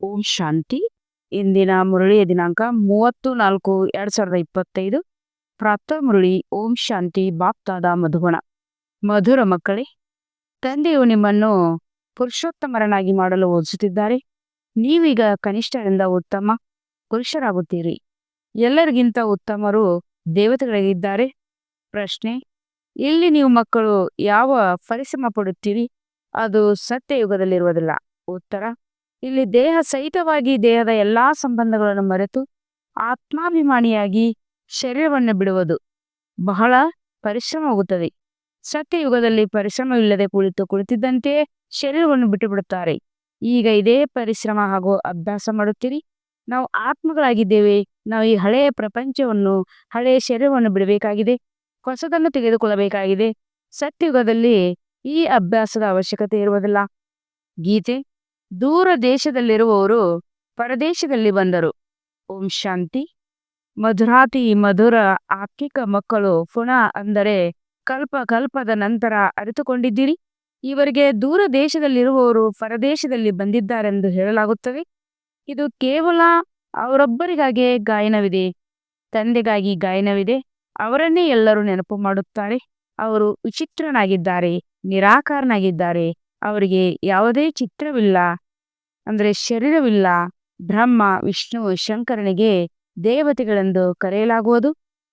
ಓಂ ಶಾಂತಿ. ಇಂದಿನ ಮುರಳಿಯ ದಿನಾಂಕ ಮೂವತ್ತು ನಾಲ್ಕು ಎರಡ್ ಸಾವಿರದ ಇಪ್ಪತ್ತೈದು. ಪ್ರಾಪ್ತ ಮುರಳಿ ಓಂ ಶಾಂತಿ ಬಾಪ್ತಾದ ಮಧುಬಣ ಮಧುರ ಮಕ್ಕಳೇ, ತಂದೆಯು ನಿಮ್ಮನ್ನು ಪುರುಷೋತ್ತಮರನಾಗಿ ಮಾಡಲು ಓದಿಸುತ್ತಿದ್ದಾರೆ. ನೀವೀಗ ಕನಿಷ್ಠರಿಂದ ಉತ್ತಮ ಪುರುಷರಾಗುತ್ತೀರಿ. ಎಲ್ಲರಿಗಿಂತ ಉತ್ತಮರು ದೇವತೆಗಳಿಗಿದ್ದಾರೆ. ಪ್ರಶ್ನೆ, ಇಲ್ಲಿ ನೀವು ಮಕ್ಕಳು ಯಾವ ಪರಿಶ್ರಮ ಪಡುತ್ತೀರಿ? ಅದು ಸತ್ಯಯುಗದಲ್ಲಿರುವುದಿಲ್ಲ. ಉತ್ತರ ಇಲ್ಲಿ ದೇಹ ಸಹಿತವಾಗಿ ದೇಹದ ಎಲ್ಲಾ ಸಂಬಂಧಗಳನ್ನು ಮರೆತು ಆತ್ಮಾಭಿಮಾನಿಯಾಗಿ ಶರೀರವನ್ನು ಬಿಡುವುದು ಬಹಳ ಪರಿಶ್ರಮವಾಗುತ್ತದೆ ಸತ್ಯಯುಗದಲ್ಲಿ ಪರಿಶ್ರಮವಿಲ್ಲದೆ ಕುಳಿತು ಕುಳಿತಿದ್ದಂತೆಯೇ ಶರೀರವನ್ನು ಬಿಟ್ಟು ಬಿಡುತ್ತಾರೆ. ಈಗ ಇದೇ ಪರಿಶ್ರಮ ಹಾಗೂ ಅಭ್ಯಾಸ ಮಾಡುತ್ತೀರಿ. ನಾವು ಆತ್ಮಗಳಾಗಿದ್ದೇವೆ. ನಾವು ಈ ಹಳೆಯ ಪ್ರಪಂಚವನ್ನು, ಹಳೆಯ ಶರೀರವನ್ನು ಬಿಡಬೇಕಾಗಿದೆ. ಹೊಸದನ್ನು ತೆಗೆದುಕೊಳ್ಳಬೇಕಾಗಿದೆ. ಸತ್ಯಯುಗದಲ್ಲಿ ಈ ಅಭ್ಯಾಸದ ಅವಶ್ಯಕತೆ ಇರುವುದಿಲ್ಲ. ಗೀತೆ ದೂರ ದೇಶದಲ್ಲಿರುವವರು ಪರದೇಶದಲ್ಲಿ ಬಂದರು. ಓಂ ಶಾಂತಿ. ಮಧುರಾತಿ ಮಧುರ ಆತ್ಮಿಕ ಮಕ್ಕಳು ಪುಣ ಅಂದರೆ ಕಲ್ಪ ಕಲ್ಪದ ನಂತರ ಅರಿತುಕೊಂಡಿದ್ದೀರಿ. ಇವರಿಗೆ ದೂರ ದೇಶದಲ್ಲಿರುವವರು ಪರದೇಶದಲ್ಲಿ ಬಂದಿದ್ದಾರೆಂದು ಹೇಳಲಾಗುತ್ತದೆ. ಇದು ಕೇವಲ ಅವರೊಬ್ಬರಿಗಾಗಿ ಗಾಯನವಿದೆ. ತಂದೆಗಾಗಿ ಗಾಯನವಿದೆ. ಅವರನ್ನೇ ಎಲ್ಲರೂ ನೆನಪು ಮಾಡುತ್ತಾರೆ. ಅವರು ವಿಚಿತ್ರನಾಗಿದ್ದಾರೆ, ನಿರಾಕಾರನಾಗಿದ್ದಾರೆ. ಅವರಿಗೆ ಯಾವುದೇ ಚಿತ್ರವಿಲ್ಲ, ಅಂದರೆ ಶರೀರವಿಲ್ಲ, ಬ್ರಹ್ಮ, ವಿಷ್ಣು, ಶಂಕರನಿಗೆ ದೇವತೆಗಳೆಂದು ಕರೆಯಲಾಗುವುದು,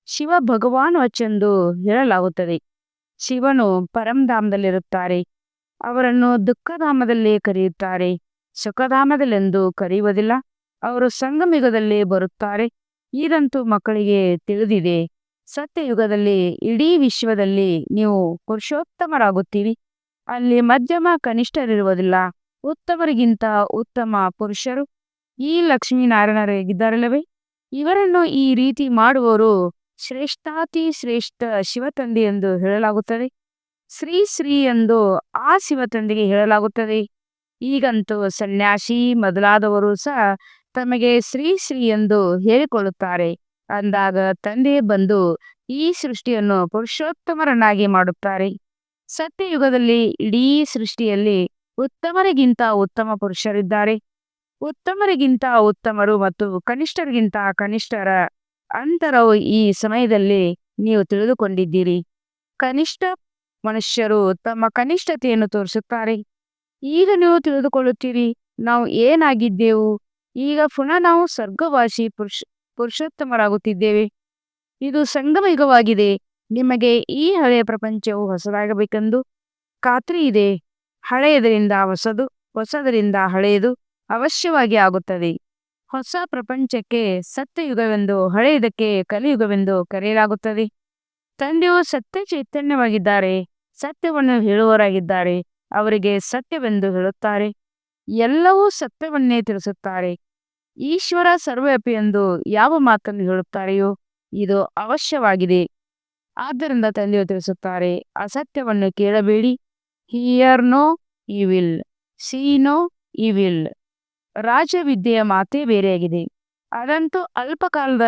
ಶಿವ ಭಗವಾನ್ ವಚ್ಚೆಂದು ಹೇಳಲಾಗುತ್ತದೆ. ಶಿವನು ಪರಂಧಾಮದಲ್ಲಿರುತ್ತಾರೆ, ಅವರನ್ನು ದುಃಖಧಾಮದಲ್ಲಿ ಕರೆಯುತ್ತಾರೆ ಸುಖಧಾಮದಲ್ಲೆಂದು ಕರೆಯುವುದಿಲ್ಲ, ಅವರು ಸಂಗಮಯುಗದಲ್ಲಿ ಬರುತ್ತಾರೆ. ಇದಂತೂ ಮಕ್ಕಳಿಗೆ ತಿಳಿದಿದೆ, ಸತ್ಯಯುಗದಲ್ಲಿ ಇಡೀ ವಿಶ್ವದಲ್ಲಿ ನೀವು ಪುರುಷೋತ್ತಮರಾಗುತ್ತೀರಿ. ಅಲ್ಲಿ ಮಧ್ಯಮ ಕನಿಷ್ಠರಿರುವುದಿಲ್ಲ. ಉತ್ತಮರಿಗಿಂತ ಉತ್ತಮ ಪುರುಷರು. ಈ ಲಕ್ಷ್ಮೀನಾರಾಯಣರಿಗಿದ್ದಾರಲ್ಲವೇ ಇವರನ್ನು ಈ ರೀತಿ ಮಾಡುವವರು ಶ್ರೇಷ್ಠಾತಿ ಶ್ರೇಷ್ಠ ಶಿವತಂದೆ ಎಂದು ಹೇಳಲಾಗುತ್ತದೆ. ಶ್ರೀ ಶ್ರೀ ಎಂದು ಆ ಶಿವತಂದೆಗೆ ಹೇಳಲಾಗುತ್ತದೆ. ಈಗಂತೂ ಸನ್ಯಾಸಿ ಮೊದಲಾದವರು ಸಹ ತಮಗೆ ಶ್ರೀ ಶ್ರೀ ಎಂದು ಹೇಳಿಕೊಳ್ಳುತ್ತಾರೆ. ಅಂದಾಗ ತಂದೆ ಬಂದು ಈ ಸೃಷ್ಟಿಯನ್ನು ಪುರುಷೋತ್ತಮರನ್ನಾಗಿ ಮಾಡುತ್ತಾರೆ. ಸತ್ಯಯುಗದಲ್ಲಿ ಇಡೀ ಸೃಷ್ಟಿಯಲ್ಲಿ ಉತ್ತಮರಿಗಿಂತ ಉತ್ತಮ ಪುರುಷರಿದ್ದಾರೆ. ಉತ್ತಮರಿಗಿಂತ ಉತ್ತಮರು ಮತ್ತು ಕನಿಷ್ಠರಿಗಿಂತ ಕನಿಷ್ಠರ ಅಂತರವು ಈ ಸಮಯದಲ್ಲಿ ನೀವು ತಿಳಿದುಕೊಂಡಿದ್ದೀರಿ. ಕನಿಷ್ಠ ಮನುಷ್ಯರು ತಮ್ಮ ಕನಿಷ್ಠತೆಯನ್ನು ತೋರಿಸುತ್ತಾರೆ. ಈಗ ನೀವು ತಿಳಿದುಕೊಳ್ಳುತ್ತೀರಿ, ನಾವು ಏನಾಗಿದ್ದೆವು? ಈಗ ಪುನಃ ನಾವು ಸ್ವರ್ಗವಾಸಿ ಪುರುಷ, ಪುರುಷೋತ್ತಮರಾಗುತ್ತಿದ್ದೇವೆ. ಇದು ಸಂಗಮ ಯುಗವಾಗಿದೆ ನಿಮಗೆ ಈ ಹಳೆಯ ಪ್ರಪಂಚವು ಹೊಸದಾಗಬೇಕೆಂದು ಖಾತ್ರಿ ಇದೆ. ಹಳೆಯದರಿಂದ ಹೊಸದು, ಹೊಸದರಿಂದ ಹಳೆಯದು ಅವಶ್ಯವಾಗಿ ಆಗುತ್ತದೆ. ಹೊಸ ಪ್ರಪಂಚಕ್ಕೆ ಸತ್ಯಯುಗವೆಂದು, ಹಳೆಯದಕ್ಕೆ ಕಲಿಯುಗವೆಂದು ಕರೆಯಲಾಗುತ್ತದೆ. ತಂದೆಯು ಸತ್ಯ ಚೈತನ್ಯವಾಗಿದ್ದಾರೆ, ಸತ್ಯವನ್ನು ಹೇಳುವವರಾಗಿದ್ದಾರೆ, ಅವರಿಗೆ ಸತ್ಯವೆಂದು ಹೇಳುತ್ತಾರೆ. ಎಲ್ಲವೂ ಸತ್ಯವನ್ನೇ ತಿಳಿಸುತ್ತಾರೆ. ಈಶ್ವರ ಸರ್ವವ್ಯಾಪಿ ಎಂದು ಯಾವ ಮಾತನ್ನು ಹೇಳುತ್ತಾರೆಯೋ, ಇದು ಅವಶ್ಯವಾಗಿದೆ. ಆದ್ದರಿಂದ ತಂದೆಯು ತಿಳಿಸುತ್ತಾರೆ, ಅಸತ್ಯವನ್ನು ಕೇಳಬೇಡಿ. Hear no evil see no evil ರಾಜವಿದ್ಯೆಯ ಮಾತೇ ಬೇರೆಯಾಗಿದೆ. ಅದಂತೂ ಅಲ್ಪಕಾಲದ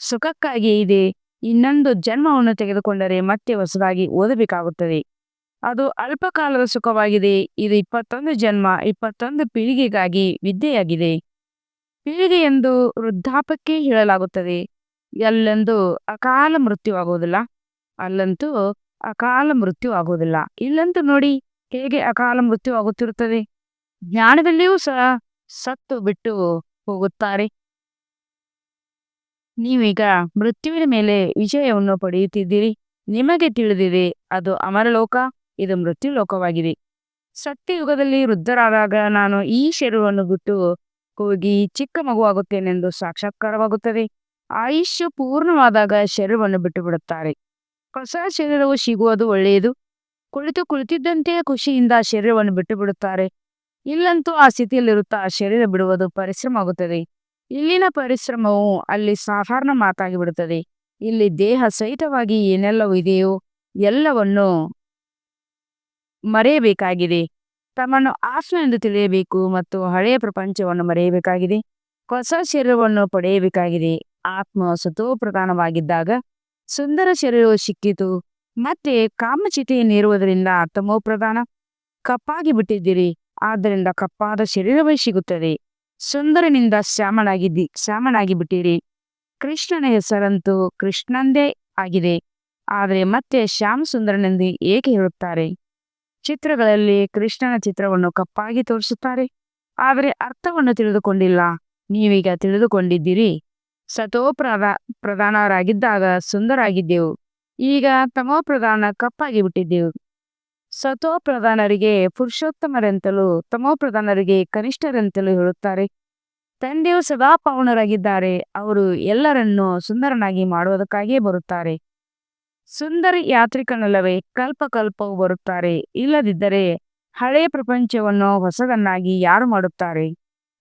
ಸುಖಕ್ಕಾಗಿ ಇದೆ. ಇನ್ನೊಂದು ಜನ್ಮವನ್ನು ತೆಗೆದುಕೊಂಡರೆ ಮತ್ತೆ ಹೊಸದಾಗಿ ಓದಬೇಕಾಗುತ್ತದೆ. ಅದು ಅಲ್ಪಕಾಲದ ಸುಖವಾಗಿದೆ. ಇದು ಇಪ್ಪತ್ತೊಂದು ಜನ್ಮ, ಇಪ್ಪತ್ತೊಂದು ಪೀಳಿಗೆಗಾಗಿ ವಿದ್ಯೆಯಾಗಿದೆ. ಪೀಳಿಗೆ ಎಂದು ವೃದ್ಧಾಪಕ್ಕೆ ಹೇಳಲಾಗುತ್ತದೆ. ಎಲ್ಲೆಂದು ಅಕಾಲ ಮೃತ್ಯು ಆಗುವುದಿಲ್ಲ ಅಲ್ಲಂತೂ ಅಕಾಲ ಮೃತ್ಯು ಆಗುವುದಿಲ್ಲ. ಇಲ್ಲಂತೂ ನೋಡಿ, ಹೇಗೆ ಅಕಾಲ ಮೃತ್ಯು ಆಗುತ್ತಿರುತ್ತದೆ? ಜ್ಞಾನದಲ್ಲಿಯೂ ಸಹ ಸತ್ತು ಬಿಟ್ಟು ಹೋಗುತ್ತಾರೆ. ನೀವೀಗ ಮೃತ್ಯುವಿನ ಮೇಲೆ ವಿಜಯವನ್ನು ಪಡೆಯುತ್ತಿದ್ದೀರಿ. ನಿಮಗೆ ತಿಳಿದಿದೆ, ಅದು ಅಮರಲೋಕ, ಇದು ಮೃತ್ಯು ಲೋಕವಾಗಿದೆ ಸತ್ಯಯುಗದಲ್ಲಿ ವೃದ್ಧರಾದಾಗ ನಾನು ಈ ಶರೀರವನ್ನು ಬಿಟ್ಟು ಹೋಗಿ ಚಿಕ್ಕ ಮಗುವಾಗುತ್ತೇನೆಂದು ಸಾಕ್ಷಾತ್ಕಾರವಾಗುತ್ತದೆ. ಆಯುಷ್ಯ ಪೂರ್ಣವಾದಾಗ ಶರೀರವನ್ನು ಬಿಟ್ಟು ಬಿಡುತ್ತಾರೆ ಹೊಸ ಶರೀರವು ಸಿಗುವುದು ಒಳ್ಳೆಯದು. ಕುಳಿತು ಕುಳಿತಿದ್ದಂತೆಯೇ ಖುಷಿಯಿಂದ ಶರೀರವನ್ನು ಬಿಟ್ಟು ಬಿಡುತ್ತಾರೆ ಇಲ್ಲಂತೂ ಆ ಸ್ಥಿತಿಯಲ್ಲಿರುತ್ತಾ ಶರೀರ ಬಿಡುವುದು ಪರಿಶ್ರಮ ಆಗುತ್ತದೆ ಇಲ್ಲಿನ ಪರಿಶ್ರಮವು ಅಲ್ಲಿ ಸಾಧಾರಣ ಮಾತಾಗಿ ಬಿಡುತ್ತದೆ. ಇಲ್ಲಿ ದೇಹ ಸಹಿತವಾಗಿ ಏನೆಲ್ಲವೂ ಇದೆಯೋ ಎಲ್ಲವನ್ನು ಮರೆಯಬೇಕಾಗಿದೆ. ತಮ್ಮನ್ನು ಆತ್ಮ ಎಂದು ತಿಳಿಯಬೇಕು ಮತ್ತು ಹಳೆಯ ಪ್ರಪಂಚವನ್ನು ಮರೆಯಬೇಕಾಗಿದೆ. ಹೊಸ ಶರೀರವನ್ನು ಪಡೆಯಬೇಕಾಗಿದೆ. ಆತ್ಮ ಸತೋ ಪ್ರಧಾನವಾಗಿದ್ದಾಗ ಸುಂದರ ಶರೀರವು ಸಿಕ್ಕಿತು. ಮತ್ತೆ ಕಾಮಚಿತೆಯನ್ನಿರುವುದರಿಂದ ತಮೋ ಪ್ರಧಾನ ಕಪ್ಪಾಗಿ ಬಿಟ್ಟಿದ್ದೀರಿ. ಆದ್ದರಿಂದ ಕಪ್ಪಾದ ಶರೀರವೇ ಸಿಗುತ್ತದೆ. ಸುಂದರನಿಂದ ಶ್ಯಾಮನಾಗಿದ್ದಿ ಶ್ಯಾಮನಾಗಿ ಬಿಟ್ಟಿರಿ. ಕೃಷ್ಣನ ಹೆಸರಂತೂ ಕೃಷ್ಣಂದೇ ಆಗಿದೆ. ಆದರೆ ಮತ್ತೆ ಶ್ಯಾಮ ಸುಂದರನೆಂದು ಏಕೆ ಹೇಳುತ್ತಾರೆ? ಚಿತ್ರಗಳಲ್ಲಿ ಕೃಷ್ಣನ ಚಿತ್ರವನ್ನು ಕಪ್ಪಾಗಿ ತೋರಿಸುತ್ತಾರೆ. ಆದರೆ ಅರ್ಥವನ್ನು ತಿಳಿದುಕೊಂಡಿಲ್ಲ. ನೀವೀಗ ತಿಳಿದುಕೊಂಡಿದ್ದೀರಿ. ಸತೋ ಪ್ರಧಾ ಪ್ರಧಾನರಾಗಿದ್ದಾಗ ಸುಂದರಾಗಿದ್ದೆವು. ಈಗ ತಮೋ ಪ್ರಧಾನ ಕಪ್ಪಾಗಿ ಬಿಟ್ಟಿದ್ದೆವು ಸತೋ ಪ್ರಧಾನರಿಗೆ ಪುರುಷೋತ್ತಮರೆಂತಲೂ ತಮೋ ಪ್ರಧಾನರಿಗೆ ಕನಿಷ್ಠರೆಂತಲೂ ಹೇಳುತ್ತಾರೆ. ತಂದೆಯು ಸದಾ ಪೌಣರಾಗಿದ್ದಾರೆ. ಅವರು ಎಲ್ಲರನ್ನೂ ಸುಂದರನಾಗಿ ಮಾಡುವುದಕ್ಕಾಗಿಯೇ ಬರುತ್ತಾರೆ. ಸುಂದರ ಯಾತ್ರಿಕನಲ್ಲವೇ ಕಲ್ಪ ಕಲ್ಪವು ಬರುತ್ತಾರೆ. ಇಲ್ಲದಿದ್ದರೆ ಹಳೆಯ ಪ್ರಪಂಚವನ್ನು ಹೊಸದನ್ನಾಗಿ ಯಾರು ಮಾಡುತ್ತಾರೆ?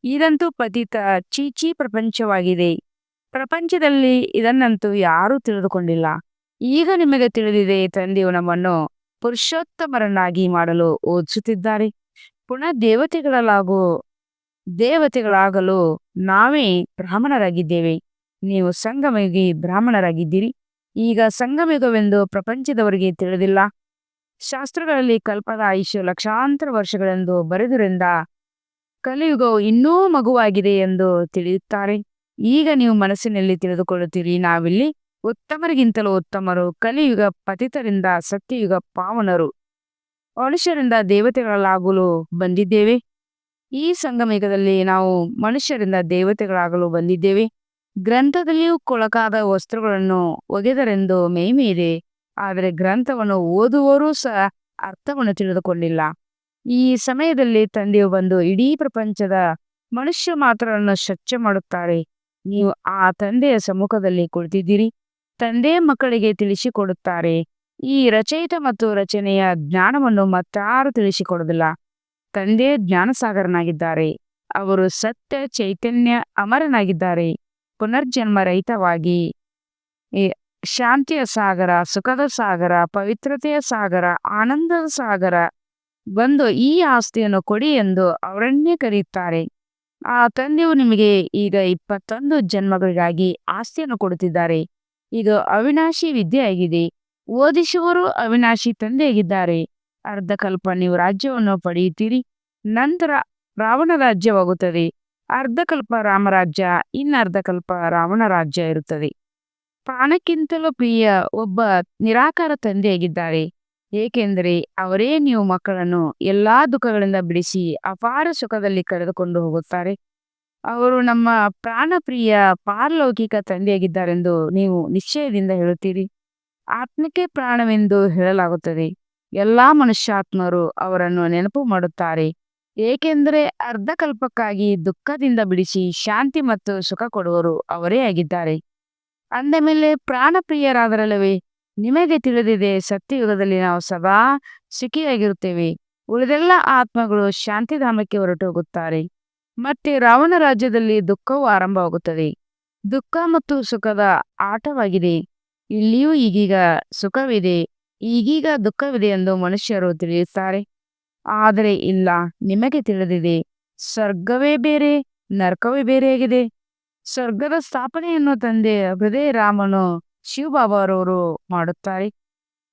ಇದಂತೂ ಪತಿತ ಚೀಚಿ ಪ್ರಪಂಚವಾಗಿದೆ. ಪ್ರಪಂಚದಲ್ಲಿ ಇದನ್ನಂತೂ ಯಾರೂ ತಿಳಿದುಕೊಂಡಿಲ್ಲ. ಈಗ ನಿಮಗೆ ತಿಳಿದಿದೆ ತಂದೆಯು ನಮ್ಮನ್ನು ಪುರುಷೋತ್ತಮರನ್ನಾಗಿ ಮಾಡಲು ಓದಿಸುತ್ತಿದ್ದಾರೆ. ಪುನಃ ದೇವತೆಗಳಲ್ಲಾಗೂ ದೇವತೆಗಳಾಗಲು ನಾವೇ ಬ್ರಾಹ್ಮಣರಾಗಿದ್ದೇವೆ. ನೀವು ಸಂಗಮಯುಗಿ ಬ್ರಾಹ್ಮಣರಾಗಿದ್ದೀರಿ. ಈಗ ಸಂಗಮಯುಗವೆಂದು ಪ್ರಪಂಚದವರಿಗೆ ತಿಳಿದಿಲ್ಲ. ಶಾಸ್ತ್ರಗಳಲ್ಲಿ ಕಲ್ಪದ ಆಯುಷ್ಯ ಲಕ್ಷಾಂತರ ವರ್ಷಗಳೆಂದು ಬರೆದುರಿಂದ ಕಲಿಯುಗವು ಇನ್ನೂ ಮಗುವಾಗಿದೆ ಎಂದು ತಿಳಿಯುತ್ತಾರೆ. ಈಗ ನೀವು ಮನಸ್ಸಿನಲ್ಲಿ ತಿಳಿದುಕೊಳ್ಳುತ್ತೀರಿ. ನಾವಿಲ್ಲಿ ಉತ್ತಮರಿಗಿಂತಲೂ ಉತ್ತಮರು, ಕಲಿಯುಗ ಪತಿತರಿಂದ ಸತ್ಯಯುಗ ಪಾವನರು. ಮನುಷ್ಯರಿಂದ ದೇವತೆಗಳಾಗಲು ಬಂದಿದ್ದೇವೆ. ಈ ಸಂಗಮಿಗದಲ್ಲಿ ನಾವು ಮನುಷ್ಯರಿಂದ ದೇವತೆಗಳಾಗಲು ಬಂದಿದ್ದೇವೆ. ಗ್ರಂಥದಲ್ಲಿಯೂ ಕೊಳಕಾದ ವಸ್ತ್ರಗಳನ್ನು ಒಗೆದರೆಂದು ಮೇಯ್ಮೆ ಇದೆ. ಆದರೆ ಗ್ರಂಥವನ್ನು ಓದುವವರೂ ಸಹ ಅರ್ಥವನ್ನು ತಿಳಿದುಕೊಂಡಿಲ್ಲ. ಈ ಸಮಯದಲ್ಲಿ ತಂದೆಯು ಬಂದು ಇಡೀ ಪ್ರಪಂಚದ ಮನುಷ್ಯ ಮಾತ್ರವನ್ನು ಸ್ವಚ್ಛ ಮಾಡುತ್ತಾರೆ. ನೀವು ಆ ತಂದೆಯ ಸಮ್ಮುಖದಲ್ಲಿ ಕುಳಿತಿದ್ದೀರಿ. ತಂದೆ ಮಕ್ಕಳಿಗೆ ತಿಳಿಸಿಕೊಡುತ್ತಾರೆ. ಈ ರಚಯಿತ ಮತ್ತು ರಚನೆಯ ಜ್ಞಾನವನ್ನು ಮತ್ತಾರು ತಿಳಿಸಿಕೊಡುವುದಿಲ್ಲ. ತಂದೆ ಜ್ಞಾನಸಾಗರನಾಗಿದ್ದಾರೆ. ಅವರು ಸತ್ಯ, ಚೈತನ್ಯ, ಅಮರನಾಗಿದ್ದಾರೆ. ಪುನರ್ಜನ್ಮ ರಹಿತವಾಗಿ. ಶಾಂತಿಯ ಸಾಗರ, ಸುಖದ ಸಾಗರ, ಪವಿತ್ರತೆಯ ಸಾಗರ, ಆನಂದದ ಸಾಗರ. ಬಂದು ಈ ಆಸ್ತಿಯನ್ನು ಕೊಡಿ ಎಂದು ಅವರನ್ನೇ ಕರೆಯುತ್ತಾರೆ. ಆ ತಂದೆಯು ನಿಮಗೆ ಈಗ ಇಪ್ಪತ್ತೊಂದು ಜನ್ಮಗಳಿಗಾಗಿ ಆಸ್ತಿಯನ್ನು ಕೊಡುತ್ತಿದ್ದಾರೆ. ಇದು ಅವಿನಾಶಿ ವಿದ್ಯೆಯಾಗಿದೆ. ಓದಿಸುವರು ಅವಿನಾಶಿ ತಂದೆಯಾಗಿದ್ದಾರೆ. ಅರ್ಧಕಲ್ಪ ನೀವು ರಾಜ್ಯವನ್ನು ಪಡೆಯುತ್ತೀರಿ. ನಂತರ ರಾವಣ ರಾಜ್ಯವಾಗುತ್ತದೆ. ಅರ್ಧಕಲ್ಪ ರಾಮರಾಜ್ಯ ಇನ್ನರ್ಧಕಲ್ಪ ರಾವಣ ರಾಜ್ಯ ಇರುತ್ತದೆ. ಪ್ರಾಣಕ್ಕಿಂತಲೂ ಪ್ರಿಯ ಒಬ್ಬ ನಿರಾಕಾರ ತಂದೆಯಾಗಿದ್ದಾರೆ. ಏಕೆಂದರೆ ಅವರೇ ನೀವು ಮಕ್ಕಳನ್ನು ಎಲ್ಲಾ ದುಃಖಗಳಿಂದ ಬಿಡಿಸಿ ಅಪಾರ ಸುಖದಲ್ಲಿ ಕರೆದುಕೊಂಡು ಹೋಗುತ್ತಾರೆ. ಅವರು ನಮ್ಮ ಪ್ರಾಣಪ್ರಿಯ ಪಾರಲೌಕಿಕ ತಂದೆಯಾಗಿದ್ದಾರೆಂದು ನೀವು ನಿಶ್ಚಯದಿಂದ ಹೇಳುತ್ತೀರಿ. ಆತ್ಮಕ್ಕೆ ಪ್ರಾಣವೆಂದು ಹೇಳಲಾಗುತ್ತದೆ. ಎಲ್ಲಾ ಮನುಷ್ಯಾತ್ಮರು ಅವರನ್ನು ನೆನಪು ಮಾಡುತ್ತಾರೆ. ಏಕೆಂದರೆ ಅರ್ಧಕಲ್ಪಕ್ಕಾಗಿ ದುಃಖದಿಂದ ಬಿಡಿಸಿ ಶಾಂತಿ ಮತ್ತು ಸುಖ ಕೊಡುವರು ಅವರೇ ಆಗಿದ್ದಾರೆ. ಅಂದ ಮೇಲೆ ಪ್ರಾಣಪ್ರಿಯರಾದರಲ್ಲವೇ? ನಿಮಗೆ ತಿಳಿದಿದೆ ಸತ್ಯಯುಗದಲ್ಲಿ ನಾವು ಸದಾ ಸುಖಿಯಾಗಿರುತ್ತೇವೆ. ಉಳಿದೆಲ್ಲ ಆತ್ಮಗಳು ಶಾಂತಿಧಾಮಕ್ಕೆ ಹೊರಟು ಹೋಗುತ್ತಾರೆ ಮತ್ತೆ ರಾವಣ ರಾಜ್ಯದಲ್ಲಿ ದುಃಖವು ಆರಂಭವಾಗುತ್ತದೆ. ದುಃಖ ಮತ್ತು ಸುಖದ ಆಟವಾಗಿದೆ. ಇಲ್ಲಿಯೂ ಈಗೀಗ ಸುಖವಿದೆ. ಈಗೀಗ ದುಃಖವಿದೆ ಎಂದು ಮನುಷ್ಯರು ತಿಳಿಯುತ್ತಾರೆ. ಆದರೆ ಇಲ್ಲ, ನಿಮಗೆ ತಿಳಿದಿದೆ. ಸ್ವರ್ಗವೇ ಬೇರೆ, ನರಕವೇ ಬೇರೆಯಾಗಿದೆ. ಸ್ವರ್ಗದ ಸ್ಥಾಪನೆಯನ್ನು ತಂದೆ ಹೃದಯ ರಾಮನು ಶಿವಬಾಬಾರವರು ಮಾಡುತ್ತಾರೆ.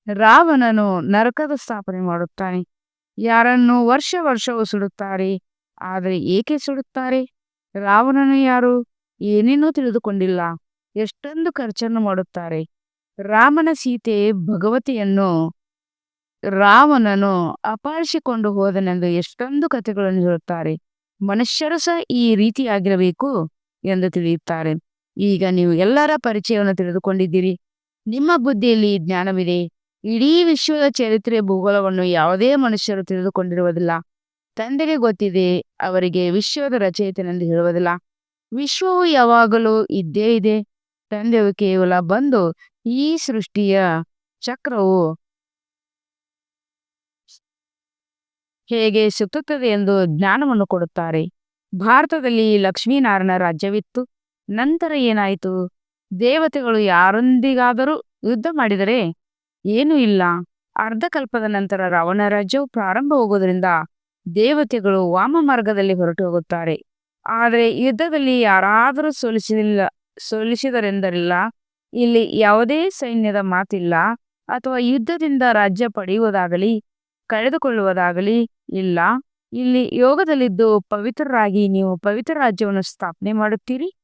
ರಾವಣನು ನರಕದ ಸ್ಥಾಪನೆ ಮಾಡುತ್ತಾನೆ. ಯಾರನ್ನು ವರ್ಷ ವರ್ಷವೂ ಸುಡುತ್ತಾರೆ, ಆದರೆ ಏಕೆ ಸುಡುತ್ತಾರೆ? ರಾವಣನು ಯಾರು? ಏನೇನೂ ತಿಳಿದುಕೊಂಡಿಲ್ಲ. ಎಷ್ಟೊಂದು ಖರ್ಚನ್ನು ಮಾಡುತ್ತಾರೆ. ರಾಮನ ಸೀತೆ ಭಗವತಿಯನ್ನು ರಾವಣನು ಅಪಹರಿಸಿಕೊಂಡು ಹೋದನೆಂದು ಎಷ್ಟೊಂದು ಕಥೆಗಳನ್ನು ಹೇಳುತ್ತಾರೆ. ಮನುಷ್ಯರು ಸಹ ಈ ರೀತಿಯಾಗಿರಬೇಕು ಎಂದು ತಿಳಿಯುತ್ತಾರೆ. ಈಗ ನೀವು ಎಲ್ಲರ ಪರಿಚಯವನ್ನು ತಿಳಿದುಕೊಂಡಿದ್ದೀರಿ. ನಿಮ್ಮ ಬುದ್ಧಿಯಲ್ಲಿ ಜ್ಞಾನವಿದೆ. ಇಡೀ ವಿಶ್ವದ ಚರಿತ್ರೆ, ಭೂಗೋಳವನ್ನು ಯಾವುದೇ ಮನುಷ್ಯರು ತಿಳಿದುಕೊಂಡಿರುವುದಿಲ್ಲ. ತಂದೆಗೆ ಗೊತ್ತಿದೆ, ಅವರಿಗೆ ವಿಶ್ವದ ರಚಯಿತನೆಂದು ಹೇಳುವುದಿಲ್ಲ. ವಿಶ್ವವು ಯಾವಾಗಲೂ ಇದ್ದೇ ಇದೆ. ತಂದೆಯು ಕೇವಲ ಬಂದು ಈ ಸೃಷ್ಟಿಯ ಚಕ್ರವು ಹೇಗೆ ಸುತ್ತುತ್ತದೆ ಎಂದು ಜ್ಞಾನವನ್ನು ಕೊಡುತ್ತಾರೆ. ಭಾರತದಲ್ಲಿ ಲಕ್ಷ್ಮೀನಾರಾಯಣ ರಾಜ್ಯವಿತ್ತು. ನಂತರ ಏನಾಯಿತು? ದೇವತೆಗಳು ಯಾರೊಂದಿಗಾದರೂ ಯುದ್ಧ ಮಾಡಿದರೆ ಏನೂ ಇಲ್ಲ. ಅರ್ಧಕಲ್ಪದ ನಂತರ ರಾವಣ ರಾಜ್ಯವು ಪ್ರಾರಂಭವಾಗುವುದರಿಂದ ದೇವತೆಗಳು ವಾಮ ಮಾರ್ಗದಲ್ಲಿ ಹೊರಟು ಹೋಗುತ್ತಾರೆ. ಆದರೆ ಯುದ್ಧದಲ್ಲಿ ಯಾರಾದರೂ ಸೋಲಿಸಿಲ್ಲ, ಸೋಲಿಸಿದರೆಂದರಿಲ್ಲ. ಇಲ್ಲಿ ಯಾವುದೇ ಸೈನ್ಯದ ಮಾತಿಲ್ಲ. ಅಥವಾ ಯುದ್ಧದಿಂದ ರಾಜ್ಯ ಪಡೆಯುವುದಾಗಲಿ, ಕಳೆದುಕೊಳ್ಳುವುದಾಗಲಿ ಇಲ್ಲ. ಇಲ್ಲಿ ಯೋಗದಲ್ಲಿದ್ದು ಪವಿತ್ರರಾಗಿ ನೀವು ಪವಿತ್ರ ರಾಜ್ಯವನ್ನು ಸ್ಥಾಪನೆ ಮಾಡುತ್ತೀರಿ.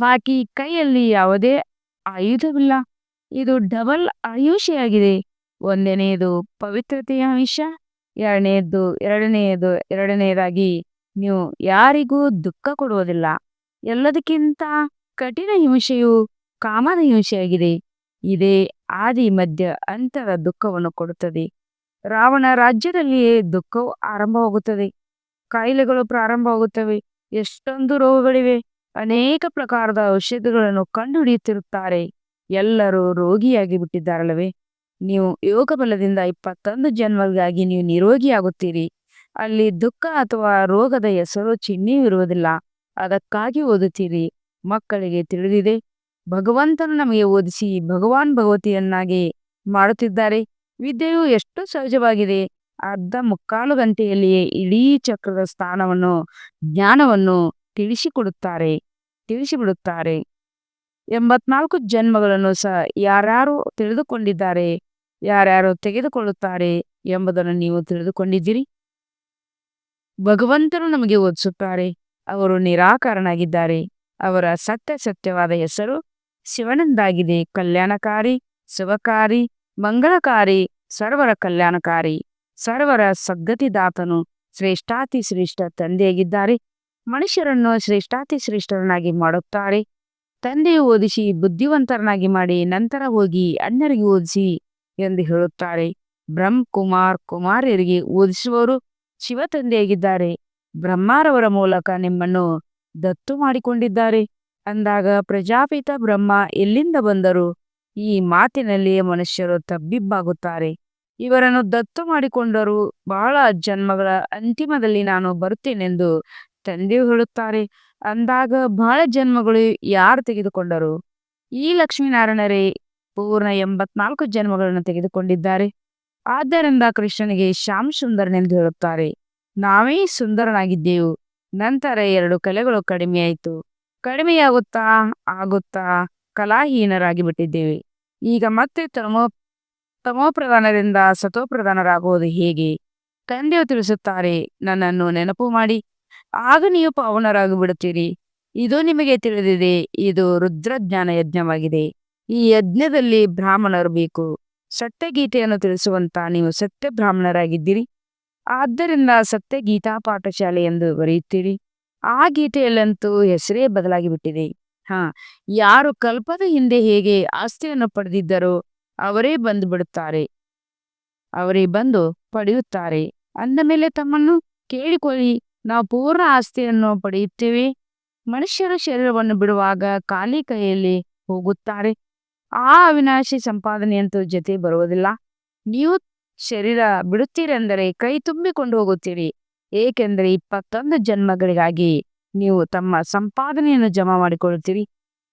ಬಾಕಿ ಕೈಯಲ್ಲಿ ಯಾವುದೇ ಆಯುಧವಿಲ್ಲ. ಇದು ಡಬಲ್ ಆಯುಷಿಯಾಗಿದೆ. ಒಂದನೆಯದು ಪವಿತ್ರತೆಯ ಅಂಶ ಎರಡನೆಯದು ಎರಡನೆಯದು, ಎರಡನೆಯದಾಗಿ ನೀವು ಯಾರಿಗೂ ದುಃಖ ಕೊಡುವುದಿಲ್ಲ. ಎಲ್ಲದಕ್ಕಿಂತ ಕಠಿಣ ಹಿಂಸೆಯು ಕಾಮದ ಹಿಂಸೆಯಾಗಿದೆ. ಇದೇ ಆದಿ ಮಧ್ಯ ಅಂತರ ದುಃಖವನ್ನು ಕೊಡುತ್ತದೆ. ರಾವಣ ರಾಜ್ಯದಲ್ಲಿಯೇ ದುಃಖವು ಆರಂಭವಾಗುತ್ತದೆ. ಕಾಯಿಲೆಗಳು ಪ್ರಾರಂಭವಾಗುತ್ತವೆ. ಎಷ್ಟೊಂದು ರೋಗಗಳಿವೆ. ಅನೇಕ ಪ್ರಕಾರದ ಔಷಧಿಗಳನ್ನು ಕಂಡುಹಿಡಿಯುತ್ತಿರುತ್ತಾರೆ. ಎಲ್ಲರೂ ರೋಗಿಯಾಗಿ ಬಿಟ್ಟಿದ್ದಾರಲ್ಲವೇ ನೀವು ಯೋಗ ಬಲದಿಂದ ಇಪ್ಪತ್ತೊಂದು ಜನ್ಮಗಾಗಿ ನೀವು ನಿರೋಗಿಯಾಗುತ್ತೀರಿ. ಅಲ್ಲಿ ದುಃಖ ಅಥವಾ ರೋಗದ ಹೆಸರು ಚಿಹ್ನೆಯೂ ಇರುವುದಿಲ್ಲ. ಅದಕ್ಕಾಗಿ ಓದುತ್ತೀರಿ. ಮಕ್ಕಳಿಗೆ ತಿಳಿದಿದೆ. ಭಗವಂತನು ನಮಗೆ ಓದಿಸಿ ಭಗವಾನ್ ಭಗವತಿಯನ್ನಾಗಿ ಮಾಡುತ್ತಿದ್ದಾರೆ. ವಿದ್ಯೆಯು ಎಷ್ಟು ಸಹಜವಾಗಿದೆ. ಅರ್ಧ ಮುಕ್ಕಾಲು ಗಂಟೆಯಲ್ಲಿಯೇ ಇಡೀ ಚಕ್ರದ ಸ್ಥಾನವನ್ನು ಜ್ಞಾನವನ್ನು ತಿಳಿಸಿಕೊಡುತ್ತಾರೆ, ತಿಳಿಸಿಬಿಡುತ್ತಾರೆ. ಎಂಬತ್ನಾಲ್ಕು ಜನ್ಮಗಳನ್ನು ಸಹ ಯಾರ್ಯಾರು ತಿಳಿದುಕೊಂಡಿದ್ದಾರೆ, ಯಾರ್ಯಾರು ತೆಗೆದುಕೊಳ್ಳುತ್ತಾರೆ ಎಂಬುದನ್ನು ನೀವು ತಿಳಿದುಕೊಂಡಿದ್ದೀರಿ. ಭಗವಂತನು ನಮಗೆ ಓದಿಸುತ್ತಾರೆ, ಅವರು ನಿರಾಕಾರನಾಗಿದ್ದಾರೆ, ಅವರ ಸತ್ಯ ಸತ್ಯವಾದ ಹೆಸರು ಶಿವನಂದಾಗಿದೆ ಕಲ್ಯಾಣಕಾರಿ, ಶುಭಕಾರಿ, ಮಂಗಳಕಾರಿ, ಸರ್ವರ ಕಲ್ಯಾಣಕಾರಿ, ಸರ್ವರ ಸದ್ಗತಿದಾತನು, ಶ್ರೇಷ್ಠಾತಿ ಶ್ರೇಷ್ಠ ತಂದೆಯಾಗಿದ್ದಾರೆ. ಮನುಷ್ಯರನ್ನು ಶ್ರೇಷ್ಠಾತಿ ಶ್ರೇಷ್ಠರನ್ನಾಗಿ ಮಾಡುತ್ತಾರೆ. ತಂದೆಯು ಓದಿಸಿ, ಬುದ್ಧಿವಂತರನ್ನಾಗಿ ಮಾಡಿ, ನಂತರ ಹೋಗಿ ಅಣ್ಣರಿಗೆ ಓದಿಸಿ ಎಂದು ಹೇಳುತ್ತಾರೆ. ಬ್ರಹ್ಮ ಕುಮಾರ್ ಕುಮಾರಿಯರಿಗೆ ಓದಿಸುವವರು ಶಿವ ತಂದೆಯಾಗಿದ್ದಾರೆ ಬ್ರಹ್ಮಾರವರ ಮೂಲಕ ನಿಮ್ಮನ್ನು ದತ್ತು ಮಾಡಿಕೊಂಡಿದ್ದಾರೆ. ಅಂದಾಗ ಪ್ರಜಾಪಿತ ಬ್ರಹ್ಮ ಎಲ್ಲಿಂದ ಬಂದರು? ಈ ಮಾತಿನಲ್ಲಿಯೇ ಮನುಷ್ಯರು ತಬ್ಬಿಬ್ಬಾಗುತ್ತಾರೆ. ಇವರನ್ನು ದತ್ತು ಮಾಡಿಕೊಂಡರು ಬಹಳ ಜನ್ಮಗಳ ಅಂತಿಮದಲ್ಲಿ ನಾನು ಬರುತ್ತೇನೆಂದು ತಂದೆಯು ಹೇಳುತ್ತಾರೆ, ಅಂದಾಗ ಬಹಳ ಜನ್ಮಗಳು ಯಾರು ತೆಗೆದುಕೊಂಡರು? ಈ ಲಕ್ಷ್ಮೀನಾರಾಯಣರೇ ಪೂರ್ಣ ಎಂಬತ್ನಾಲ್ಕು ಜನ್ಮಗಳನ್ನು ತೆಗೆದುಕೊಂಡಿದ್ದಾರೆ. ಆದ್ದರಿಂದ ಕೃಷ್ಣನಿಗೆ ಶ್ಯಾಮ್ ಸುಂದರನೆಂದು ಹೇಳುತ್ತಾರೆ, ನಾವೇ ಸುಂದರನಾಗಿದ್ದೆವು, ನಂತರ ಎರಡು ಕಲೆಗಳು ಕಡಿಮೆಯಾಯಿತು. ಕಡಿಮೆಯಾಗುತ್ತಾ ಆಗುತ್ತಾ ಕಲಾಹೀನರಾಗಿ ಬಿಟ್ಟಿದ್ದೇವೆ ಈಗ ಮತ್ತೆ ತಮೋ, ತಮೋಪ್ರಧಾನರಿಂದ ಸತೋಪ್ರಧಾನರಾಗುವುದು ಹೇಗೆ? ತಂದೆಯು ತಿಳಿಸುತ್ತಾರೆ, ನನ್ನನ್ನು ನೆನಪು ಮಾಡಿ ಆಗ ನೀವು ಪಾವನರಾಗಿ ಬಿಡುತ್ತೀರಿ ಇದು ನಿಮಗೆ ತಿಳಿದಿದೆ, ಇದು ರುದ್ರಜ್ಞಾನ ಯಜ್ಞವಾಗಿದೆ. ಈ ಯಜ್ಞದಲ್ಲಿ ಬ್ರಾಹ್ಮಣರು ಬೇಕು. ಸತ್ಯಗೀತೆಯನ್ನು ತಿಳಿಸುವಂತ ನೀವು ಸತ್ಯ ಬ್ರಾಹ್ಮಣರಾಗಿದ್ದೀರಿ. ಆದ್ದರಿಂದ ಸತ್ಯ ಗೀತಾ ಪಾಠಶಾಲೆ ಎಂದು ಬರೆಯುತ್ತೀರಿ. ಆ ಗೀತೆಯಲ್ಲಂತೂ ಹೆಸರೇ ಬದಲಾಗಿ ಬಿಟ್ಟಿದೆ ಹಾ, ಯಾರು ಕಲ್ಪದ ಹಿಂದೆ ಹೇಗೆ ಆಸ್ತಿಯನ್ನು ಪಡೆದಿದ್ದರೋ ಅವರೇ ಬಂದು ಬಿಡುತ್ತಾರೆ ಅವರೇ ಬಂದು ಪಡೆಯುತ್ತಾರೆ. ಅಂದ ಮೇಲೆ ತಮ್ಮನ್ನು ಕೇಳಿಕೊಳ್ಳಿ. ನಾವು ಪೂರ್ಣ ಆಸ್ತಿಯನ್ನು ಪಡೆಯುತ್ತೇವೆ. ಮನುಷ್ಯರ ಶರೀರವನ್ನು ಬಿಡುವಾಗ ಖಾಲಿ ಕೈಯಲ್ಲಿ ಹೋಗುತ್ತಾರೆ. ಆ ಅವಿನಾಶಿ ಸಂಪಾದನೆಯಂತೂ ಜೊತೆ ಬರುವುದಿಲ್ಲ. ನೀವು ಶರೀರ ಬಿಡುತ್ತೀರೆಂದರೆ ಕೈ ತುಂಬಿಕೊಂಡು ಹೋಗುತ್ತೀರಿ. ಏಕೆಂದರೆ ಇಪ್ಪತ್ತೊಂದು ಜನ್ಮಗಳಿಗಾಗಿ ನೀವು ತಮ್ಮ ಸಂಪಾದನೆಯನ್ನು ಜಮಾ ಮಾಡಿಕೊಳ್ಳುತ್ತೀರಿ.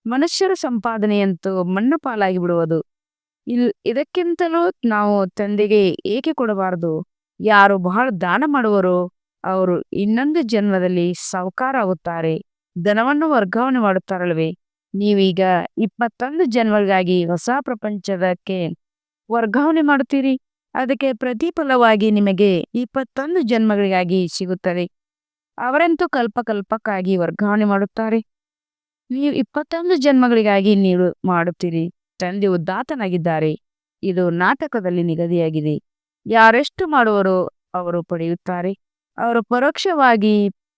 ಮನುಷ್ಯರ ಸಂಪಾದನೆಯಂತೂ ಮಣ್ಣು ಪಾಲಾಗಿ ಬಿಡುವುದು. ಇಲ್, ಇದಕ್ಕಿಂತಲೂ ನಾವು ತಂದೆಗೆ ಏಕೆ ಕೊಡಬಾರದು? ಯಾರು ಬಹಳ ದಾನ ಮಾಡುವರೋ ಅವರು ಇನ್ನೊಂದು ಜನ್ಮದಲ್ಲಿ ಸಾವುಕಾರ ಆಗುತ್ತಾರೆ ಧನವನ್ನು ವರ್ಗಾವಣೆ ಮಾಡುತ್ತಾರಲ್ವೇ ನೀವೀಗ ಇಪ್ಪತ್ತೊಂದು ಜನ್ಮಗಳಿಗಾಗಿ ಹೊಸ ಪ್ರಪಂಚದಕ್ಕೆ ವರ್ಗಾವಣೆ ಮಾಡುತ್ತೀರಿ? ಅದಕ್ಕೆ ಪ್ರತಿಫಲವಾಗಿ ನಿಮಗೆ ಇಪ್ಪತ್ತೊಂದು ಜನ್ಮಗಳಿಗಾಗಿ ಸಿಗುತ್ತದೆ. ಅವರಂತೂ ಕಲ್ಪ ಕಲ್ಪಕ್ಕಾಗಿ ವರ್ಗಾವಣೆ ಮಾಡುತ್ತಾರೆ. ನೀವು ಇಪ್ಪತ್ತೊಂದು ಜನ್ಮಗಳಿಗಾಗಿ ನೀವು ಮಾಡುತ್ತೀರಿ. ತಂದೆ ಉದ್ದಾತನಾಗಿದ್ದಾರೆ ಇದು ನಾಟಕದಲ್ಲಿ ನಿಗದಿಯಾಗಿದೆ. ಯಾರೆಷ್ಟು ಮಾಡುವರೋ ಅವರು ಪಡೆಯುತ್ತಾರೆ. ಅವರು ಪರೋಕ್ಷವಾಗಿ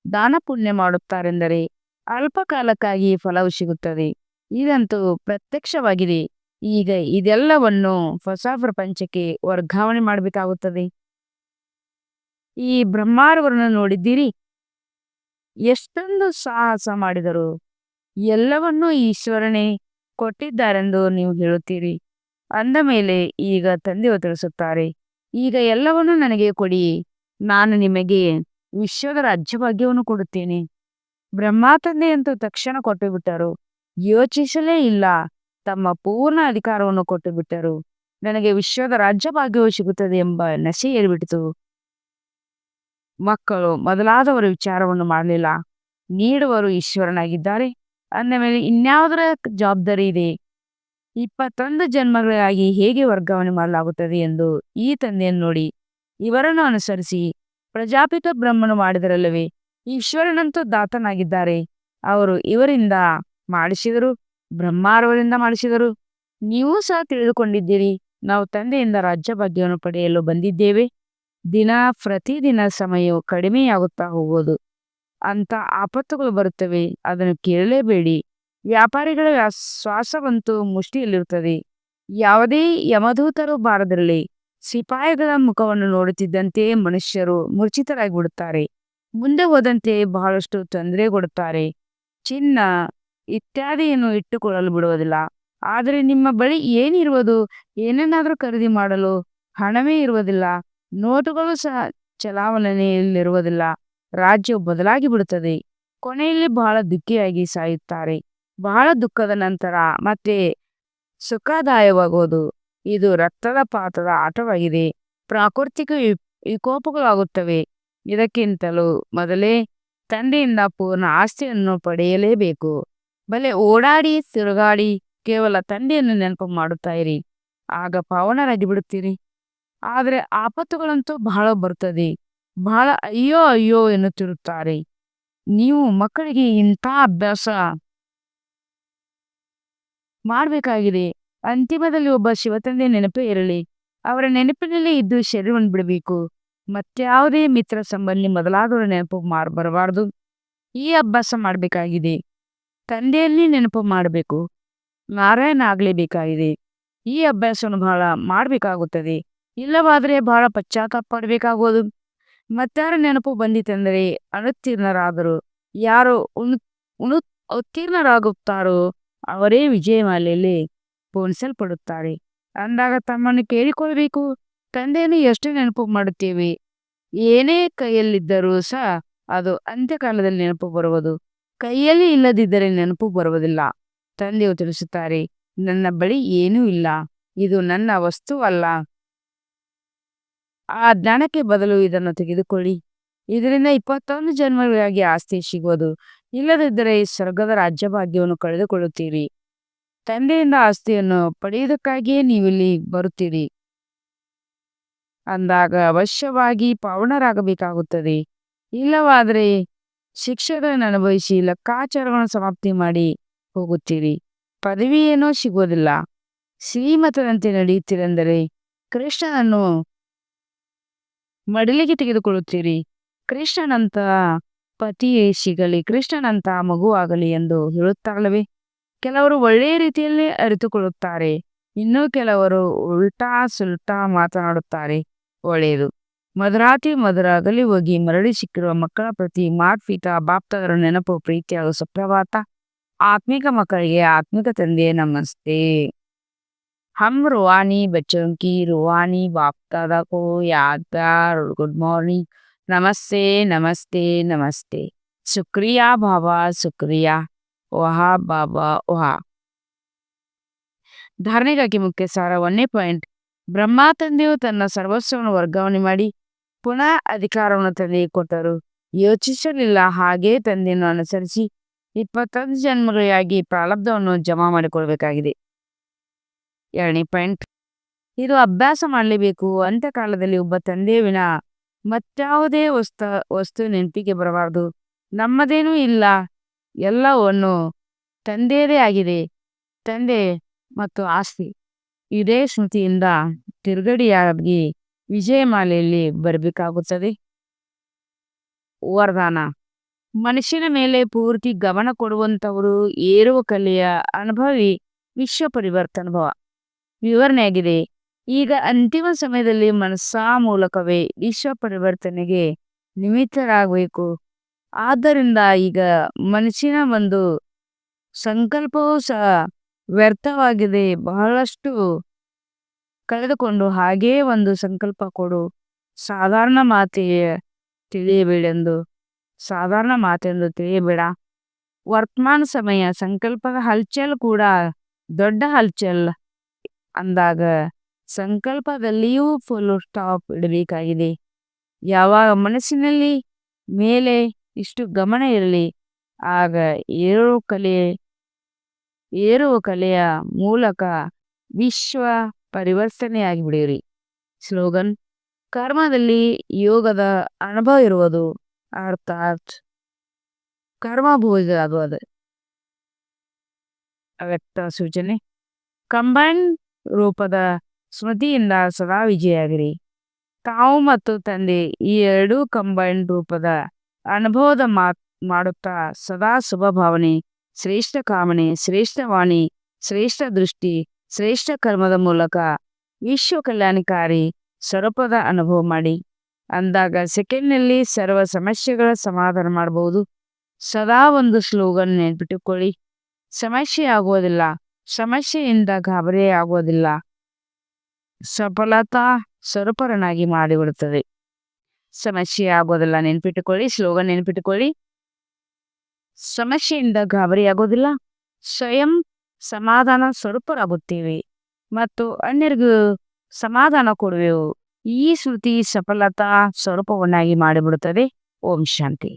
ದಾನ ಪುಣ್ಯ ಮಾಡುತ್ತಾರೆಂದರೆ ಅಲ್ಪ ಕಾಲಕ್ಕಾಗಿ ಫಲವು ಸಿಗುತ್ತದೆ. ಇದಂತೂ ಪ್ರತ್ಯಕ್ಷವಾಗಿದೆ. ಈಗ ಇದೆಲ್ಲವನ್ನು ಹೊಸ ಪ್ರಪಂಚಕ್ಕೆ ವರ್ಗಾವಣೆ ಮಾಡಬೇಕಾಗುತ್ತದೆ. ಈ ಬ್ರಹ್ಮಾರವರನ್ನು ನೋಡಿದ್ದೀರಿ. ಎಷ್ಟೊಂದು ಸಾಹಸ ಮಾಡಿದರು ಎಲ್ಲವನ್ನೂ ಈಶ್ವರನೇ ಕೊಟ್ಟಿದ್ದಾರೆಂದು ನೀವು ಹೇಳುತ್ತೀರಿ. ಅಂದ ಮೇಲೆ ಈಗ ತಂದೆಯು ತಿಳಿಸುತ್ತಾರೆ ಈಗ ಎಲ್ಲವನ್ನೂ ನನಗೆ ಕೊಡಿ. ನಾನು ನಿಮಗೆ ವಿಶ್ವದ ರಾಜ್ಯಭಾಗ್ಯವನ್ನು ಕೊಡುತ್ತೇನೆ. ಬ್ರಹ್ಮ ತಂದೆಯಂತೂ ತಕ್ಷಣ ಕೊಟ್ಟು ಬಿಟ್ಟರು ಯೋಚಿಸಲೇ ಇಲ್ಲ. ತಮ್ಮ ಪೂರ್ಣ ಅಧಿಕಾರವನ್ನು ಕೊಟ್ಟು ಬಿಟ್ಟರು ನನಗೆ ವಿಶ್ವದ ರಾಜ್ಯಭಾಗ್ಯವು ಸಿಗುತ್ತದೆ ಎಂಬ ನಶೆ ಏರ್ಬಿಟ್ಟಿತು. ಮಕ್ಕಳು, ಮೊದಲಾದವರ ವಿಚಾರವನ್ನು ಮಾಡಲಿಲ್ಲ. ನೀಡುವರು ಈಶ್ವರನಾಗಿದ್ದಾರೆ. ಅಂದ ಮೇಲೆ ಇನ್ಯಾವುದರ ಜವಾಬ್ದಾರಿ ಇದೆ? ಇಪ್ಪತ್ತೊಂದು ಜನ್ಮಗಳಿಗಾಗಿ ಹೇಗೆ ವರ್ಗಾವಣೆ ಮಾಡಲಾಗುತ್ತದೆ ಎಂದು ಈ ತಂದೆಯನ್ನು ನೋಡಿ ಇವರನ್ನು ಅನುಸರಿಸಿ ಪ್ರಜಾಪಿತ ಬ್ರಹ್ಮನು ಮಾಡಿದರಲ್ಲವೇ, ಈಶ್ವರನಂತೂ ದಾತನಾಗಿದ್ದಾರೆ. ಅವರು ಇವರಿಂದ ಮಾಡಿಸಿದರು, ಬ್ರಹ್ಮಾರವರಿಂದ ಮಾಡಿಸಿದರು. ನೀವು ಸಹ ತಿಳಿದುಕೊಂಡಿದ್ದೀರಿ, ನಾವು ತಂದೆಯಿಂದ ರಾಜ್ಯ ಭಾಗ್ಯವನ್ನು ಪಡೆಯಲು ಬಂದಿದ್ದೇವೆ. ದಿನ ಪ್ರತಿದಿನ ಸಮಯವು ಕಡಿಮೆಯಾಗುತ್ತಾ ಹೋಗುವುದು. ಅಂತ ಆಪತ್ತುಗಳು ಬರುತ್ತವೆ, ಅದನ್ನು ಕೇಳಲೇಬೇಡಿ. ವ್ಯಾಪಾರಿಗಳ ಶ್ವಾಸವಂತೂ ಮುಷ್ಟಿಯಲ್ಲಿರುತ್ತದೆ. ಯಾವುದೇ ಯಮದೂತರು ಬಾರದಿರಲಿ. ಸಿಪಾಯಿಗಳ ಮುಖವನ್ನು ನೋಡುತ್ತಿದ್ದಂತೆ ಮನುಷ್ಯರು ಮೂರ್ಛಿತರಾಗಿ ಬಿಡುತ್ತಾರೆ ಮುಂದೆ ಹೋದಂತೆ ಬಹಳಷ್ಟು ತೊಂದರೆ ಕೊಡುತ್ತಾರೆ ಚಿನ್ನ ಇತ್ಯಾದಿಯನ್ನು ಇಟ್ಟುಕೊಳ್ಳಲು ಬಿಡುವುದಿಲ್ಲ. ಆದರೆ ನಿಮ್ಮ ಬಳಿ ಏನಿರುವುದು? ಏನನ್ನಾದರೂ ಖರೀದಿ ಮಾಡಲು ಹಣವೇ ಇರುವುದಿಲ್ಲ. ನೋಟುಗಳು ಸಹ ಚಲಾವಣೆಯಲ್ಲಿರುವುದಿಲ್ಲ. ರಾಜ್ಯವು ಬದಲಾಗಿ ಬಿಡುತ್ತದೆ ಕೊನೆಯಲ್ಲಿ ಬಹಳ ದುಃಖಿಯಾಗಿ ಸಾಯುತ್ತಾರೆ. ಬಹಳ ದುಃಖದ ನಂತರ ಮತ್ತೆ ಸುಖದಾಯವಾಗುವುದು. ಇದು ರಕ್ತದ ಪಾತ್ರದ ಆಟವಾಗಿದೆ. ಪ್ರಾಕೃತಿಕ ವಿಕೋಪಗಳಾಗುತ್ತವೆ. ಇದಕ್ಕಿಂತಲೂ ಮೊದಲೇ ತಂದೆಯಿಂದ ಪೂರ್ಣ ಆಸ್ತಿಯನ್ನು ಪಡೆಯಲೇಬೇಕು. ಬಲೆ ಓಡಾಡಿ, ತಿರುಗಾಡಿ, ಕೇವಲ ತಂದೆಯನ್ನು ನೆನಪು ಮಾಡುತ್ತಾ ಇರಿ. ಆಗ ಪಾವನರಾಗಿ ಬಿಡುತ್ತೀರಿ. ಆದರೆ ಆಪತ್ತುಗಳಂತೂ ಬಹಳ ಬರುತ್ತದೆ. ಬಹಳ ಅಯ್ಯೋ ಅಯ್ಯೋ ಎನ್ನುತ್ತಿರುತ್ತಾರೆ. ನೀವು ಮಕ್ಕಳಿಗೆ ಇಂಥ ಅಭ್ಯಾಸ ಮಾಡಬೇಕಾಗಿದೆ. ಅಂತಿಮದಲ್ಲಿ ಒಬ್ಬ ಶಿವತಂದೆ ನೆನಪೇ ಇರಲಿ. ಅವರ ನೆನಪಿನಲ್ಲಿ ಇದ್ದು ಶರೀರವನ್ನು ಬಿಡಬೇಕು. ಮತ್ಯಾವುದೇ ಮಿತ್ರ ಸಂಬಂಧಿ ಮೊದಲಾದವರ ನೆನಪು ಮಾರ್ ಬರಬಾರ್ದು ಈ ಅಭ್ಯಾಸ ಮಾಡಬೇಕಾಗಿದೆ. ತಂದೆಯಲ್ಲಿ ನೆನಪು ಮಾಡಬೇಕು. ನಾರಾಯಣ ಆಗಲೇಬೇಕಾಗಿದೆ. ಈ ಅಭ್ಯಾಸವನ್ನು ಬಹಳ ಮಾಡಬೇಕಾಗುತ್ತದೆ. ಇಲ್ಲವಾದರೆ ಬಹಳ ಪಶ್ಚಾತ್ತಾಪ ಪಡಬೇಕಾಗುವುದು. ಮತ್ತಾರ ನೆನಪು ಬಂದಿತೆಂದರೆ ಅನುತ್ತೀರ್ಣರಾದರು. ಯಾರು ಉಣ್, ಉಣು, ಉತ್ತೀರ್ಣರಾಗುತ್ತಾರೋ ಅವರೇ ವಿಜಯಮಾಲೆಯಲ್ಲಿ ಪೋಣಿಸಲ್ಪಡುತ್ತಾರೆ ಅಂದಾಗ ತಮ್ಮನ್ನು ಕೇಳಿಕೊಳ್ಳಬೇಕು. ತಂದೆಯನ್ನು ಎಷ್ಟು ನೆನಪು ಮಾಡುತ್ತೇವೆ. ಏನೇ ಕೈಯಲ್ಲಿದ್ದರೂ ಸಹ ಅದು ಅಂತ್ಯಕಾಲದಲ್ಲಿ ನೆನಪು ಬರುವುದು. ಕೈಯಲ್ಲಿ ಇಲ್ಲದಿದ್ದರೆ ನೆನಪು ಬರುವುದಿಲ್ಲ. ತಂದೆಯು ತಿಳಿಸುತ್ತಾರೆ, ನನ್ನ ಬಳಿ ಏನೂ ಇಲ್ಲ. ಇದು ನನ್ನ ವಸ್ತು ಅಲ್ಲ. ಆ ಜ್ಞಾನಕ್ಕೆ ಬದಲು ಇದನ್ನು ತೆಗೆದುಕೊಳ್ಳಿ. ಇದರಿಂದ ಇಪ್ಪತ್ತೊಂದು ಜನ್ಮಗಳಾಗಿ ಆಸ್ತಿ ಸಿಗುವುದು. ಇಲ್ಲದಿದ್ದರೆ ಸ್ವರ್ಗದ ರಾಜ್ಯ ಭಾಗ್ಯವನ್ನು ಕಳೆದುಕೊಳ್ಳುತ್ತೀರಿ. ತಂದೆಯಿಂದ ಆಸ್ತಿಯನ್ನು ಪಡೆಯುವುದಕ್ಕಾಗಿಯೇ ನೀವಿಲ್ಲಿ ಬರುತ್ತೀರಿ. ಅಂದಾಗ ಅವಶ್ಯವಾಗಿ ಪಾವನರಾಗಬೇಕಾಗುತ್ತದೆ. ಇಲ್ಲವಾದರೆ ಶಿಕ್ಷೆಗಳನ್ನು ಅನುಭವಿಸಿ ಲೆಕ್ಕಾಚಾರಗಳನ್ನು ಸಮಾಪ್ತಿ ಮಾಡಿ ಹೋಗುತ್ತೀರಿ. ಪದವಿ ಏನೋ ಸಿಗುವುದಿಲ್ಲ. ಶ್ರೀಮತದಂತೆ ನಡೆಯುತ್ತೀರೆಂದರೆ ಕೃಷ್ಣನನ್ನು ಮಡಿಲಿಗೆ ತೆಗೆದುಕೊಳ್ಳುತ್ತೀರಿ. ಕೃಷ್ಣನಂತ ಪತಿಯೇ ಸಿಗಲಿ ಕೃಷ್ಣನಂತ ಮಗುವಾಗಲಿ ಎಂದು ಹೇಳುತ್ತಾರಲ್ಲವೇ ಕೆಲವರು ಒಳ್ಳೆಯ ರೀತಿಯಲ್ಲಿ ಅರಿತುಕೊಳ್ಳುತ್ತಾರೆ ಇನ್ನೂ ಕೆಲವರು ಉಲ್ಟಾ ಸುಲ್ಟಾ ಮಾತನಾಡುತ್ತಾರೆ ಒಳ್ಳೆಯದು ಮಧುರಾತಿ ಮಧುರ ಅಗಲಿ ಹೋಗಿ ಮರಳಿ ಸಿಕ್ಕಿರುವ ಮಕ್ಕಳ ಪ್ರತಿ ಮಾತ್ಪಿತ ಬಾಪ್ತದರ ನೆನಪು ಪ್ರೀತಿ ಹಾಗೂ ಸುಪ್ರಭಾತ ಆತ್ಮಿಕ ಮಕ್ಕಳಿಗೆ ಆತ್ಮಿಕ ತಂದೆ ನಮಸ್ತೆ हम रूहानी बच्चों की रूहानी बाप दादा को याद प्यार और गुड मॉर्निंग नमस्ते नमस्ते नमस्ते शुक्रिया बाबा शुक्रिया ವಹಾ ಬಾಬಾ, ಓಹಾ. ಧಾರಣೆಗಾಗಿ ಮುಖ್ಯ ಸಾರ ಒಂದನೇ ಪಾಯಿಂಟ್. ಬ್ರಹ್ಮ ತಂದೆಯು ತನ್ನ ಸರ್ವಸ್ವವನ್ನು ವರ್ಗಾವಣೆ ಮಾಡಿ ಪುನಃ ಅಧಿಕಾರವನ್ನು ತಂದೆಗೆ ಕೊಟ್ಟರು. ಯೋಚಿಸಲಿಲ್ಲ ಹಾಗೇ ತಂದೆಯನ್ನು ಅನುಸರಿಸಿ ಇಪ್ಪತ್ತೊಂದು ಜನ್ಮಗಳಿಗಾಗಿ ಪ್ರಾರಬ್ಧವನ್ನು ಜಮಾ ಮಾಡಿಕೊಳ್ಬೇಕಾಗಿದೆ. ಎರಡನೇ ಪಾಯಿಂಟ್. ಇದು ಅಭ್ಯಾಸ ಮಾಡಲೇಬೇಕು. ಅಂತ್ಯಕಾಲದಲ್ಲಿ ಒಬ್ಬ ತಂದೆಯ ವಿನ ಮತ್ತಾವುದೇ ವಸ್ತು ವಸ್ತು ನೆನಪಿಗೆ ಬರಬಾರದು. ನಮ್ಮದೇನೂ ಇಲ್ಲ. ಎಲ್ಲವನ್ನು ತಂದೆಯದೇ ಆಗಿದೆ. ತಂದೆ ಮತ್ತು ಆಸ್ತಿ. ಇದೇ ಸ್ಮೃತಿಯಿಂದ ತಿರುಗಡಿಯಾಗಿ ವಿಜಯಮಾಲೆಯಲ್ಲಿ ಬರಬೇಕಾಗುತ್ತದೆ. ವರದಾನ. ಮನುಷ್ಯನ ಮೇಲೆ ಪೂರ್ತಿ ಗಮನ ಕೊಡುವಂಥವರು ಏರುವ ಕಲೆಯ ಅನುಭವಿ ವಿಶ್ವ ಪರಿವರ್ತನುಭವ ವಿವರಣೆಯಾಗಿದೆ. ಈಗ ಅಂತಿಮ ಸಮಯದಲ್ಲಿ ಮನಸ್ಸಾ ಮೂಲಕವೇ ವಿಶ್ವ ಪರಿವರ್ತನೆಗೆ ನಿಮಿತ್ತರಾಗಬೇಕು. ಆದ್ದರಿಂದ ಈಗ ಮನುಷ್ಯನ ಒಂದು ಸಂಕಲ್ಪವೂ ಸಹ ವ್ಯರ್ಥವಾಗಿದೆ. ಬಹಳಷ್ಟು ಕಳೆದುಕೊಂಡು ಹಾಗೇ ಒಂದು ಸಂಕಲ್ಪ ಕೊಡು. ಸಾಧಾರಣ ಮಾತೆಯ ತಿಳಿಯಬೇಡೆಂದು, ಸಾಧಾರಣ ಮಾತೆಂದು ತಿಳಿಯಬೇಡ. ವರ್ತಮಾನ ಸಮಯ, ಸಂಕಲ್ಪದ ಹಲ್ಚಲ್ ಕೂಡ ದೊಡ್ಡ ಹಲ್ಚಲ್ ಅಂದಾಗ ಸಂಕಲ್ಪದಲ್ಲಿಯೂ ಫುಲ್ ಸ್ಟಾಪ್ ಇಡಬೇಕಾಗಿದೆ. ಯಾವಾಗ ಮನಸ್ಸಿನಲ್ಲಿ ಮೇಲೆ ಇಷ್ಟು ಗಮನ ಇರಲಿ. ಆಗ ಏರು ಕಲೆ ಏರುವ ಕಲೆಯ ಮೂಲಕ ವಿಶ್ವ ಪರಿವರ್ತನೆಯಾಗಿ ಬಿಡಿರಿ ಸ್ಲೋಗನ್, ಕರ್ಮದಲ್ಲಿ ಯೋಗದ ಅನುಭವ ಇರುವುದು ಅರ್ಥಾತ್ ಕರ್ಮ ಆಗುವುದು ಅವ್ಯಕ್ತ ಸೂಚನೆ, ಕಂಬೈನ್ ರೂಪದ ಸ್ಮೃತಿಯಿಂದ ಸದಾ ವಿಜಯಾಗಿರಿ ತಾವು ಮತ್ತು ತಂದೆ ಈ ಎರಡೂ ಕಂಬೈನ್ ರೂಪದ ಅನುಭವದ ಮಾತ್ ಮಾಡುತ್ತಾ ಸದಾ ಶುಭ ಭಾವನೆ, ಶ್ರೇಷ್ಠ ಕಾಮನೆ, ಶ್ರೇಷ್ಠ ವಾಣಿ, ಶ್ರೇಷ್ಠ ದೃಷ್ಟಿ, ಶ್ರೇಷ್ಠ ಕರ್ಮದ ಮೂಲಕ ವಿಶ್ವ ಕಲ್ಯಾಣಕಾರಿ ಸ್ವರೂಪದ ಅನುಭವ ಮಾಡಿ. ಅಂದಾಗ ಸೆಕೆಂಡ್ನಲ್ಲಿ ಸರ್ವ ಸಮಸ್ಯೆಗಳ ಸಮಾಧಾನ ಮಾಡಬಹುದು ಸದಾ ಒಂದು ಸ್ಲೋಗನ್ ನೆನ್ಪಿಟ್ಟುಕೊಳ್ಳಿ. ಸಮಸ್ಯೆ ಆಗುವುದಿಲ್ಲ. ಸಮಸ್ಯೆಯಿಂದ ಗಾಬರಿ ಆಗುವುದಿಲ್ಲ ಸಫಲತಾ ಸ್ವರೂಪರನಾಗಿ ಮಾಡಿಬಿಡುತ್ತದೆ ಸಮಸ್ಯೆ ಆಗೋದಿಲ್ಲ ನೆನ್ಪಿಟ್ಟುಕೊಳ್ಳಿ ಸ್ಲೋಗನ್ ನೆನ್ಪಿಟ್ಟುಕೊಳ್ಳಿ ಸಮಸ್ಯೆಯಿಂದ ಗಾಬರಿ ಆಗೋದಿಲ್ಲ, ಸ್ವಯಂ ಸಮಾಧಾನ ಸ್ವರೂಪರಾಗುತ್ತೇವೆ. ಮತ್ತು ಅನ್ಯರಿಗೂ ಸಮಾಧಾನ ಕೊಡುವೆವು. ಈ ಶ್ರುತಿ ಸಫಲತಾ ಸ್ವರೂಪವನ್ನಾಗಿ ಮಾಡಿಬಿಡುತ್ತದೆ. ಓಂ ಶಾಂತಿ.